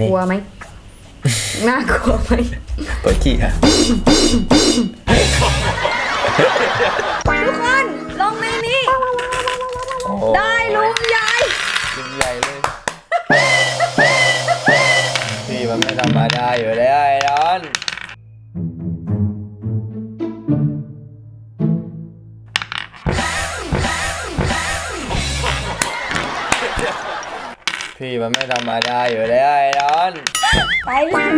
ตายนี่ กลัวไหมน่ากลัวไหมปวดขี้ค่ะ ทุกคนลงในนี้ ได้ลุงใหญ่ ลุงใหญ่เลย พี่มันไม่ธรรมดาอยู่แล้ว พี่มันไม่ธรรมดาอยู่แล้วไอ้นอนไปลุง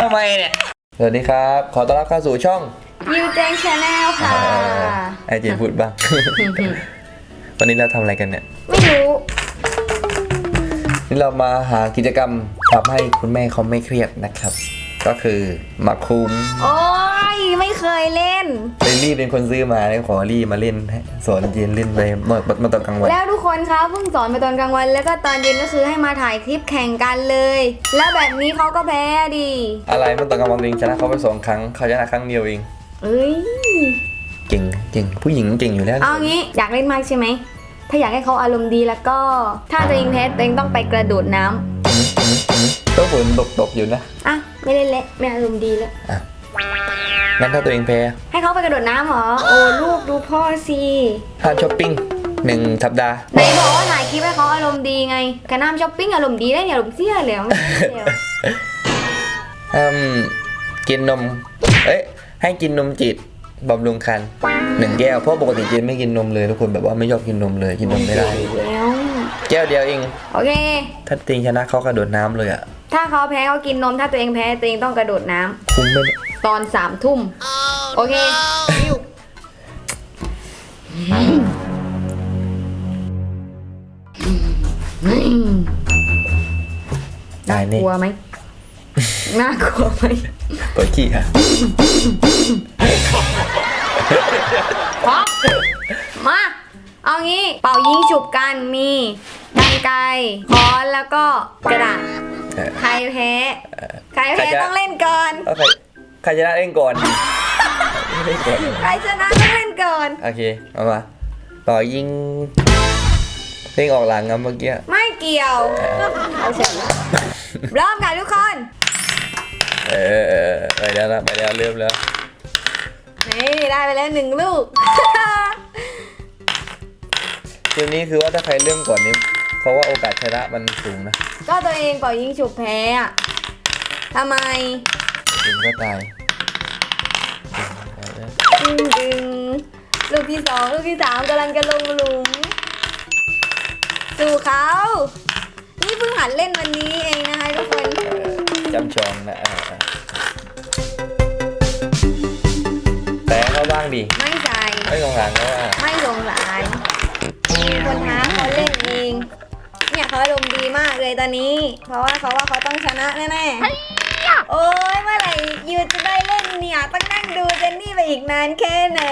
ทำไมเนี่ย สวัสดีครับ ขอต้อนรับเข้าสู่ช่องยูเจงชาแนลค่ะ ไอเจพูดบ้าง วันนี้เราทำอะไรกันเนี่ย ไม่รู้ นี่เรามาหากิจกรรมทำให้คุณแม่เขาไม่เครียดนะครับ ก็คือมาคุมโอ้ยไม่เคยเล่นลิลลี่เป็นคนซื้อมาเลยขอลี่มาเล่นให้สอนเจนเล่นไปเมื่อเมื่อตอนกลางวัน แล้วทุกคนคะเพิ่งสอนไปตอนกลางวัน แล้วก็ตอนเย็นก็คือให้มาถ่ายคลิปแข่งกันเลย แล้วแบบนี้เขาก็แพ้ดิอะไรเมื่อตอนกลางวันเองชนะเขาไปสองครั้งเขาชนะครั้งเดียวเองเอ้ยเก่งเก่งผู้หญิงเก่งอยู่แล้วเอางี้อยากเล่นมากใช่ไหมถ้าอยากให้เขาอารมณ์ดีแล้วก็ ถ้าตัวเองแพ้ตัวเองต้องไปกระโดดน้ำอืมอืมอืมก็ฝนตกตกอยู่นะอะไม่เล่นเละไม่อารมณ์ดีแล้ว งั้นถ้าตัวเองแพ้ให้เขาไปกระโดดน้ำเหรอ โอ้ลูกดูพ่อสิห้ามช้อปปิ้งหนึ่งสัปดาห์ ไหนบอกว่าถ่ายคลิปให้เขาอารมณ์ดีไงกระน้ำช้อปปิ้งอารมณ์ดีได้เนี่ยอารมณ์เสียเลยไม่ใช่เหรอห้ามกินนม เอ้ย ให้กินนมจืดบำรุงครรภ์หนึ่งแก้ว เพราะปกติเจนไม่กินนมเลยทุกคนแบบว่าไม่ชอบกินนมเลยกินนมไม่ได้ แล้วแก้วเดียวเอง โอเค ถ้าติงชนะเขากระโดดน้ำเลยอะ ถ้าเขาแพ้เขากินนม ถ้าตัวเองแพ้ตัวเองต้องกระโดดน้ำคุ้มไหมเนี่ยตอนสามทุ่ม โอเควิวตายนี่กลัวไหมน่ากลัวไหมปวดขี้ค่ะพร้อมมา เอางี้ เป่ายิงฉุบกันมีกันไกรค้อนแล้วก็กระดาษเออ ใครแพ้ใครใครแพ้จะต้องเล่นก่อนเอาใครใครชนะเล่นก่อนเล่นก่อนใครชนะต้องเล่นก่อนโอเคเอามาต่อยิงเพ่งออกหลังครับเมื่อกี้ไม่เกี่ยวเอาเฉยเริ่มกันทุกคนเออเออไปแล้วนะไปแล้วเริ่มแล้วนี่ได้ไปแล้วหนึ่งลูกเกมนี้คือว่าถ้าใครเริ่มก่อนนี้ เขาว่าโอกาสชนะมันสูงนะก็ตัวเองเป่ายิงฉุบแพ้อะทำไมถึงก็ตายดึงดึงลูกที่สองลูกที่สามกำลังจะลงหลุมสู่เขา นี่เพิ่งหัดเล่นวันนี้เองนะคะทุกคนจำชองนะเออเออแต่เขาบ้างดิไม่ใส่ไม่สงสารเขาอะไม่สงสาร เลยตอนนี้ เพราะว่าเขาว่าเขาต้องชนะแน่ๆ โอ้ยเมื่อไหร่ยูจะได้เล่นเนี่ยต้องนั่งดูเจนนี่ไปอีกนานแค่ไหน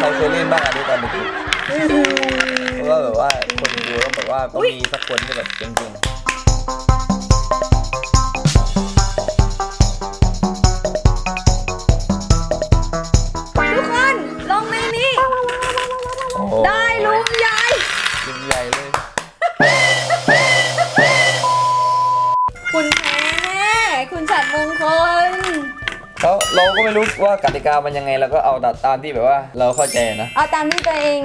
เขาเคยเล่นบ้างอันนี้ตอนเด็กๆเพราะว่าแบบว่าคนดูต้องแบบว่าต้องมีสักคนที่แบบเก่งๆ มงคลเขาเราก็ไม่รู้ว่ากติกามันยังไงเราก็เอาตามที่แบบว่าเราเข้าใจนะเอาตามที่ตัวเอง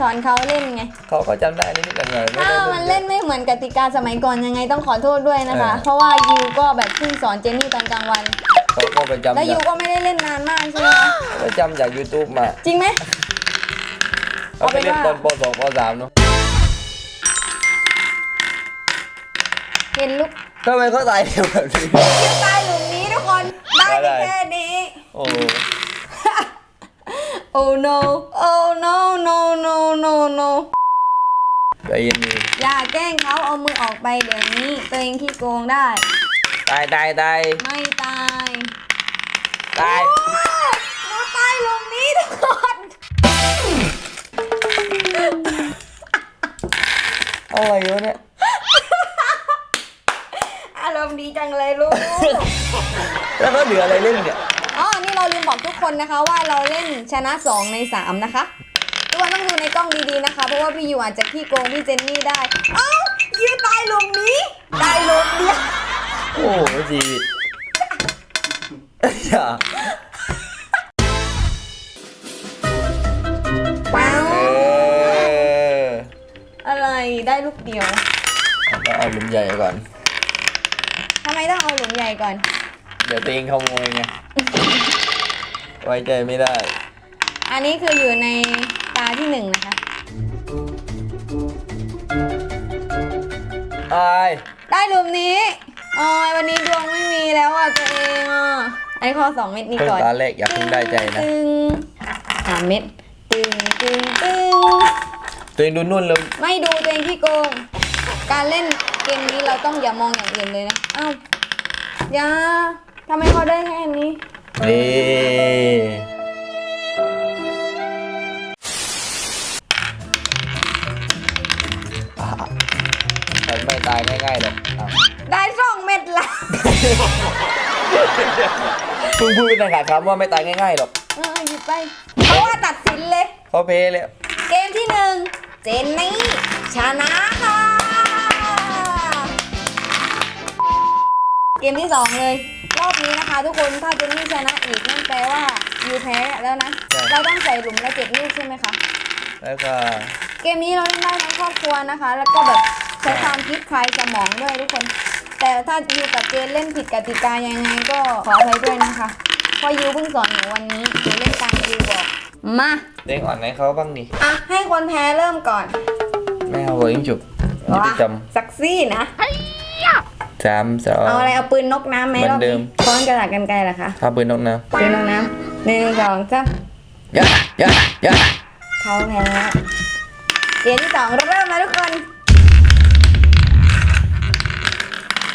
สอนเขาเล่นไง เขาก็จำได้นิดๆหน่อยๆไม่ถ้าได้มันเล่นไม่เหมือนกติกาสมัยก่อนยังไงต้องขอโทษด้วยนะคะเออเพราะว่ายูก็แบบเพิ่งสอนเจนนี่ตอนกลางวัน เขาก็ไปจำแล้วจายูกก็ไม่ได้เล่นนานมากใช่ไหมคะก็จำจาก YouTube มาจริงไหมเขาไปเล่นตอนป .2 ป .3 เนาะเห็นลูก ทำไมเขาตายเร็วแบบนี้ยูตายหลุมนี้ทุกคนได้ได้ แค่นี้ โอ้ oh no oh no no no no no ใจเย็นอย่าแกล้งเขาเอามือออกไปเดี๋ยวนี้ ตัวเองขี้โกงได้ๆตายตายตายไม่ตายตาย โอ้หนูตายหลุมนี้ทุกคนอะไรวะเนี่ยอารมณ์ ดีจังเลยลูก แล้วก็เหลืออะไรเล่นเนี่ย อ๋อ นี่เราลืมบอกทุกคนนะคะว่าเราเล่นชนะ 2 ใน 3 นะคะ ทุกคนต้องดูในกล้องดีๆนะคะ เพราะว่าพี่ยูอาจจะขี้โกงพี่เจนนี่ได้ เอ้ายูตายหลุมนี้ตายหลุมเดียวโอ้โหชีวิตอย่าว้าวเอออะไรได้ลูกเดียว แล้วเอาหลุมใหญ่ก่อนทำ ไมต้องเอาหลุมใหญ่ก่อน เดี๋ยวตีงขโมยไง ไว้ใจไม่ได้ อันนี้คืออยู่ในตาที่หนึ่งนะคะ อาย ได้หลุมนี้ออยวันนี้ดวงไม่มีแล้วอะตัวเองอะไอ้ข้อสองเม็ดนี้เพิ่งก่อนตาแรกอย่าเพิ่งได้ใจนะตึงสามเม็ดตึงตึงตึงตัวเองดูนุ่นเลยไม่ดูตัวเองที่โกง การเล่นเก มนี้เราต้องอย่ามองอย่างอื่นเลยนะเอ้าอย่าทำไมเขาได้แค่นี้ นี่อะมันไม่ตายง่ายๆหรอกอะได้สองเม็ดละเพิ่งพูดเป็นขาดคำว่าไม่ตายง่ายๆหรอกเออหยิบไปเพราะว่าตัดสินเลย เขาเพลแล้วเกมที่หนึ่งเจนนี่ชนะค่ะ กมที่สองเลย รอบนี้นะคะ ทุกคนถ้าเจนนี่ชนะอีกนั่นแปลว่ายูแพ้แล้วนะเราต้องใส่หลุมละเจ็ดลูกใช่ไหมคะ แล้วก็ เกมนี้เราเล่นได้ทั้งครอบครัวนะคะ แล้วก็แบบใช้ความคิดคลายสมองด้วยทุกคน แต่ถ้ายูกับเจนเล่นผิดกติกายังไงก็ขออภัยด้วยนะคะเพราะยูเพิ่งสอนหนูวันนี้หนูเล่นตามยูบอก มา เด้งอ่อนให้เขาบ้างดิอะ ให้คนแพ้เริ่มก่อนไม่เอาบอลยิงจุบอย่าไปจซักซี่นะำ สามสอง เอาอะไรเอาปืนนกน้ำไหมเหมือนรอบเดินี้มค้อนกระดาษกันไกลเหรอคะถ้าปืนนกน้ปืนนกน้ำหนึ่งสองสามำยะยะยะเขาแพ้แล้วเกมที่สองเริ่มแล้วทุกคน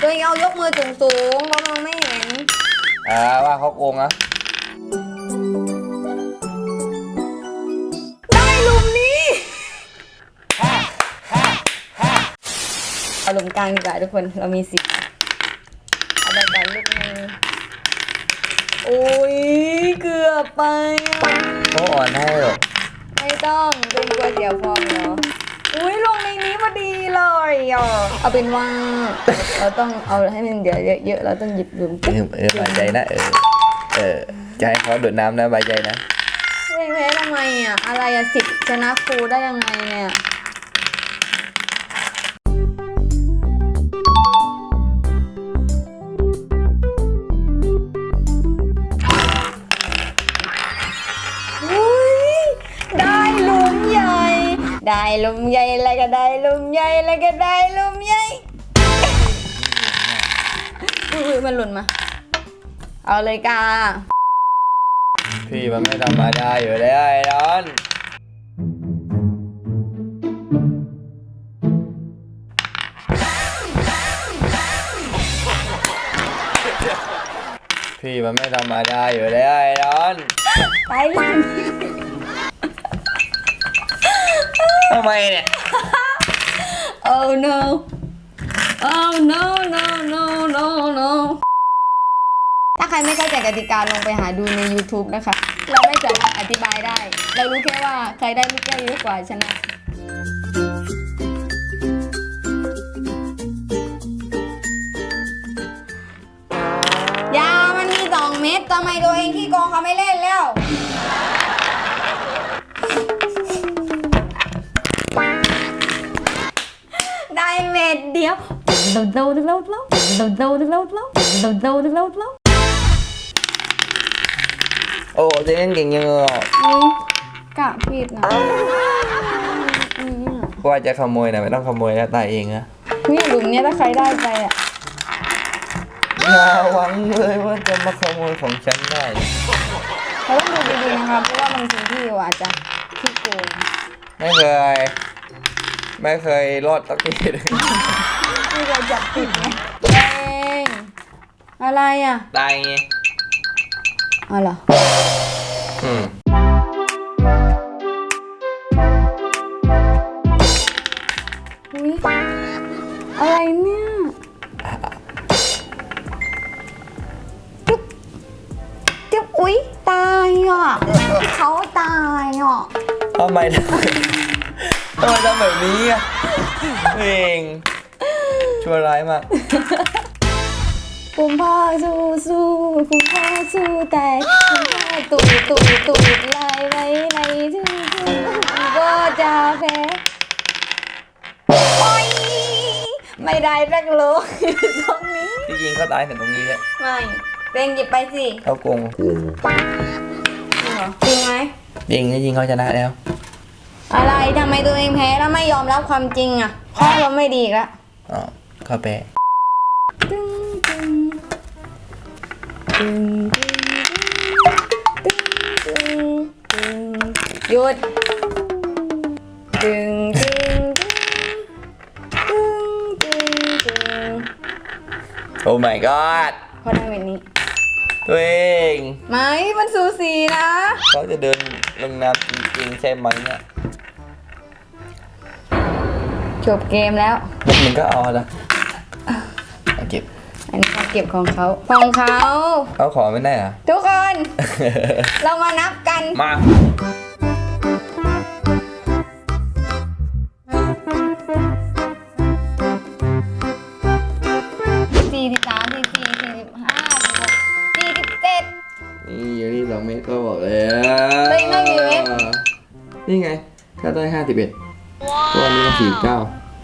ตัวเองเอายกมือสูงสูงๆเพราะมองไม่เห็นอ่าว่าเขาโกงอะ เอาหลุมกลางดีกว่าทุกคน เรามีสิบเอาแบบก่อนลูกมือโอ้ยเกือบไปอะเขาอ่อนให้หรอกไม่ต้องเป็นกลัวเสียฟอร์มเหรออุ้ยลงในนี้พอดีเลยอะเอาเป็นว่า เราต้องเอาให้มันเดี๋ยวเยอะๆเราต้องหยิบหลุมเออเออบายใจนะเออเออจะให้เขาโดดน้ำนะบายใจนะเฮ้ยแพ้ทำไมอะอะไรอะสิบชนะครูได้ยังไงเนี่ย ได้หลุมใหญ่แล้วก็ได้หลุมใหญ่แล้วก็ได้หลุมใหญ่อุ้ยมันหล่นมา เอาเลยกาพี่มันไม่ธรรมดาอยู่แล้วไอ้ดอนพี่มันไม่ธรรมดาอยู่แล้วไอ้ดอนไปหลุม ทำไมเนี่ย Oh no Oh no no no no no ถ้าใครไม่เข้าใจกติกาลงไปหาดูใน YouTube นะคะ เราไม่สามารถอธิบายได้ เรารู้แค่ว่าใครได้ลูกแก้วเยอะกว่าชนะยามันมีสองเม็ดทำไมตัวเองที่โกงเขาไม่เล่นแล้ว ดเดียวเดาเดาเดาเดาเดาเดาเดาเดาเดาเดาเดาเดาเดาโอ้เจะเล่นเก่งยังอะนี่กะผิดนะนี่ว่าจะขโมยนะไม่ต้องขโมยแล้วตายเองนะนี่หลุมเนี้ยถ้าใครได้ไปอะอย่าหวังเลยว่าจะมาขโมยของฉันได้เราต้องดูดีๆนะคะเพราะว่าบางทีที่อยู่อาจจะขี้โกงไม่เคย ไม่เคยรอดสักทีเลยที่เราจับผิดไงเองอะไรอะตายไงอ๋อเหรออืมอุ้ยอะไรเนี่ยจุ๊บจุ๊บอุ้ยตายอะเขาตายอะ ทำไมทำไมทำไมทำแบบนี้อะเองชั่วร้ายมากคุณพ่อสู้สู้คุณพ่อสู้แต่คุณพ่อตูดตูดตูดลายไว้ในทุ่ทุ่ก็จะแพ้โอ๊ยไม่ได้สักโลกตรงนี้ ที่จริงเขาตายแต่ตรงนี้แหละไม่เต็งหยิบไปสิเขาโกงจริง ริงไหมยิงที่จริงเขาชนะแล้ว อะไรทำไมตัวเองแพ้แล้วไม่ยอมรับความจริงอะข้อเราไม่ดีอีกแล้วอ๋อเขาแพ้ตึ้งตึ้งตึ้งตึ้งตึ้งตึ้งหยุดตึ้งตึ้งตึ้งตึ้งตึ้งโอ้ my god พอได้แบบนี้ ตัวเองไหมมันสูสีนะ เขาจะเดินลงน้ำจริงๆใช่ไหมเนี่ยจบเกมแล้วมึงก็เอาละเอาเก็บอันนี้เขาเก็บของเขาของเขาเขาขอไม่ได้เหรอทุกคน เรามานับกัน มา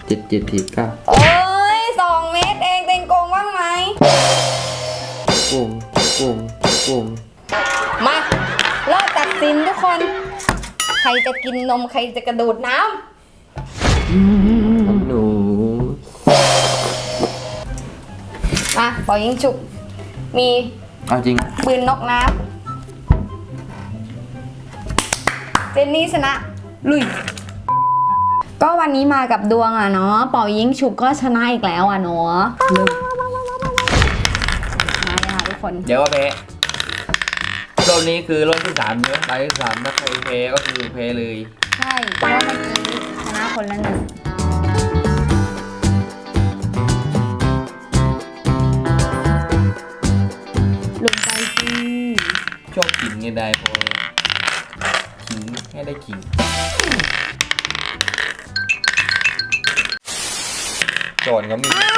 เจ็ดเจ็ดสี่เก้าโอ้ยสองเมตรเองเต็งโกงบ้างไหมโกงโกงโกงมารอบตัดสินทุกคน ใครจะกินนมใครจะกระโดดน้หนูำมาปอยิงฉุก มีเอาจริงปืนนกน้ำเจนนี่ชนะ ลุย ก็วันนี้มากับดวงอะเนาะเป่ายิงฉุกก็ชนะอีกแล้วอะเนาะมาเลยค่ะทุกคน เดี๋ยวก็แพ้รอบนี้คือรอบที่สามเนอะรอบที่สามถ้าใครแพ้ก็คือแพ้เลย ใช่เพราะเมื่อกี้ชนะคนละหนึ่งลงไปสิชอบขิงไงได้พอขิงให้ได้ขิง โจนก็มีอ้าว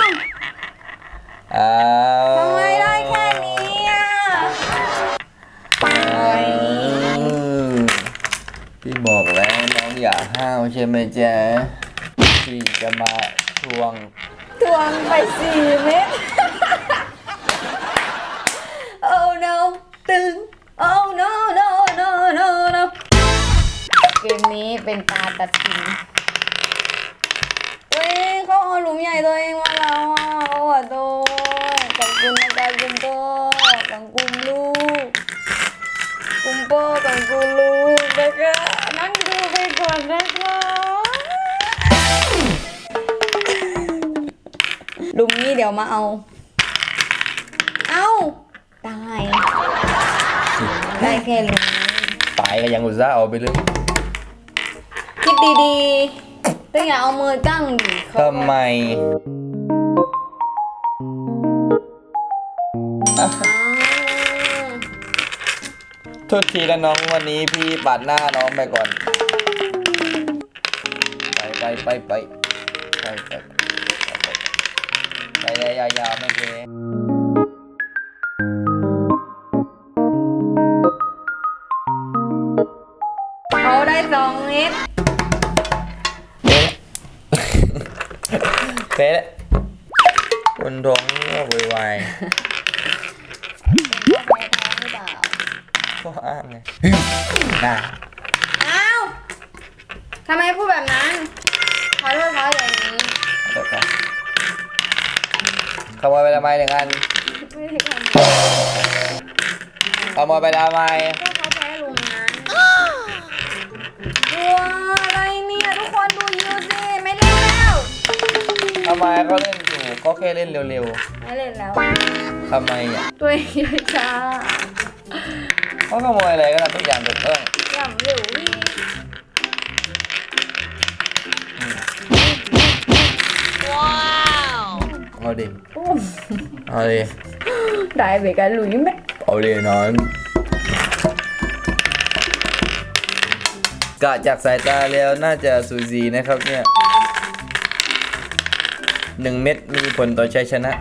อ้าวทำไมได้แค่นี้อะอืมพี่บอกแล้วน้องอย่าห้าวใช่ไหมจ๊ะพี่จะมาทวง ทวงไปสี่เม็ด oh no ตึง oh no no no no no เกมนี้เป็นตาตัดสินเว้ยเขาเอาหลุมใหญ่ตัวเองมาแล้วอะเขาขอโทษขอบคุณนะจ๊ะคุณโตของคุณลูกคุณโป้ของคุณลูกนะคะนั่งดู ไปก่อนนะคะหลุมนี้เดี๋ยวมาเอา เอาได้ได้แค่หลุมนี้ตายก็ยังอุตส่าห์เอาไปเลยคิดดีๆแต่อย่าเอามือตั้งดิเขาทำไมอ้าวโทษทีนะน้องวันนี้พี่ปาดหน้าน้องไปก่อน ไปไปไปไปไปยาวๆไม่เกเขาได้สองนิดเละคุณท้องก็วุ่นวายอ้าวทำไมพูดแบบนั้น เดี๋ยวก่อนขโมยไปทำไมหนึ่งอันไม่ได้ทำขโมยไปทำไมก็เขาแพ้ลุงนั้นตัวอะไรเนี่ยทุกคนดูยูสิไม่เล่นแล้วทำไมเขาเล่นอยู่ก็แค่เล่นเร็วไม่เล่นแล้ว ๆทำไมอะตัวเองเยอะจ้าเขาขโมยอะไรก็ทำทุกอย่างถูกต้อง เอาดิอุ้มเอาดิได้ไปกันหลุยไหมเอาดิน้องกะจากสายตาแล้วน่าจะสูสีนะครับเนี่ยหนึ่งเม็ดมีผลต่อชัยชนะ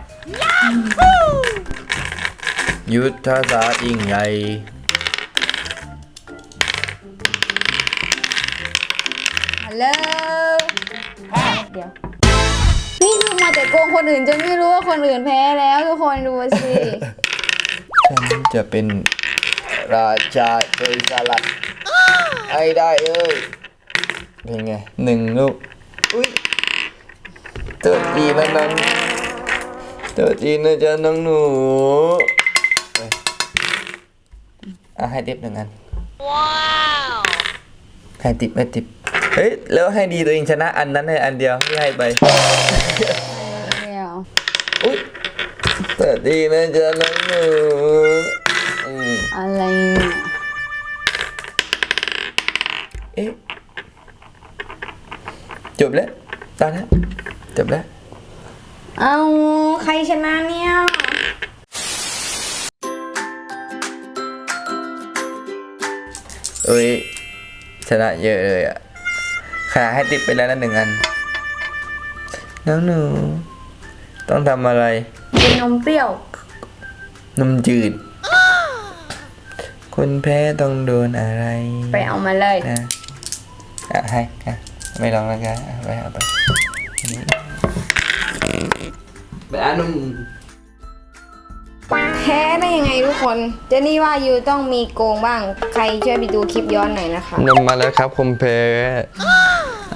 ยุทธศาสตร์ยิ่งใหญ่ฮั กงคนอื่นจนไม่รู้ว่าคนอื่นแพ้แล้วทุกคนดูสิฉันจะเป็นราชาโดยสลัดให้ได้เอ้ยเป็นไงหนึ่งลูกอุ้ยตัวจีนะน้องตัวจีนะจ๊ะน้องหนูเอ้ยอะให้ติปหนึ่งอันว้าวให้ติปให้ติปเฮ้ยแล้วให้ดีตัวเองชนะอันนั้นให้อันเดียวที่ให้ไปเดี๋ยวอุ้ย ตัวจีนะจ๊ะน้องหนูอืมอะไรเนี่ยเอ๊ะจบแล้วตอนนี้จบแล้ว เอาใครชนะเนี่ยเอ้ยชนะเยอะเลยอะขาให้ติดไปแล้วนะหนึ่งอัน น้องหนู ต้องทำอะไร กินนมเปรี้ยว นมจืด คนแพ้ต้องโดนอะไรไปเอามาเลยนะอะให้อะไม่ลองแล้วกันอะไปเอาไปไปอ่านนมแพ้ได้ยังไงทุกคน เจนนี่ว่ายูต้องมีโกงบ้าง ใครช่วยไปดูคลิปย้อนหน่อยนะคะ นมมาแล้วครับคมเพ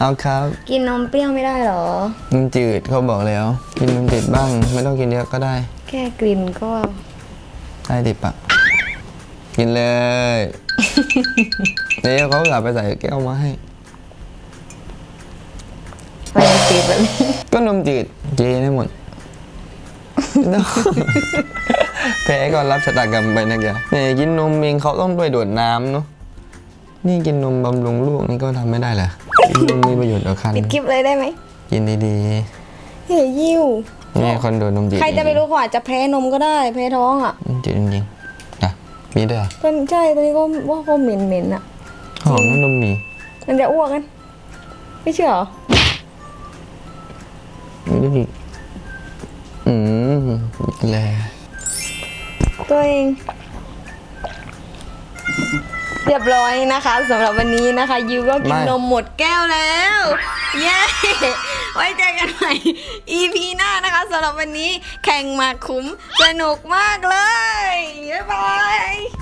เอาครับ กินนมเปรี้ยวไม่ได้เหรอ นมจืดเขาบอกแล้ว กินนมจืดบ้าง ไม่ต้องกินเยอะก็ได้ แค่กลิ่นก็ ได้ดิบอะกินเลยเดี๋ยวเขากลับไปใส่แก้วมาให้ ไปติดแบบนี้ก็นมจืดเจได้หมด แพ้ก็รับชะตากรรมไปนะแกเนี่ยกินนมเองเขาต้องไปโดดน้ำเนาะ นี่กินนมบำรุงลูกนี่ก็ทำไม่ได้เหรอกินนมมีประโยชน์ต่อคันปิดคลิปเลยได้ไหมกินดีเฮ้ยยิวๆนี่คนโดนนมจืดใครจะไปรู้เขาอาจจะแพ้นมก็ได้แพ้ท้องอะนมจืดจริงๆนะมีด้วยเหรอก็ใช่ตอนนี้ก็ว่าเขาเหม็นเหม็นๆอะ หอมนมหมีมันจะอ้วกกันไม่เชื่อเหรอมีด้วยอีกอืมแล ตัวเอง เรียบร้อยนะคะสำหรับวันนี้นะคะยูก็กินนมหมดแก้วแล้ว เย้ ไว้เจอกันใหม่ EP หน้านะคะสำหรับวันนี้แข่งมาคุ้มสนุกมากเลย บ๊ายบาย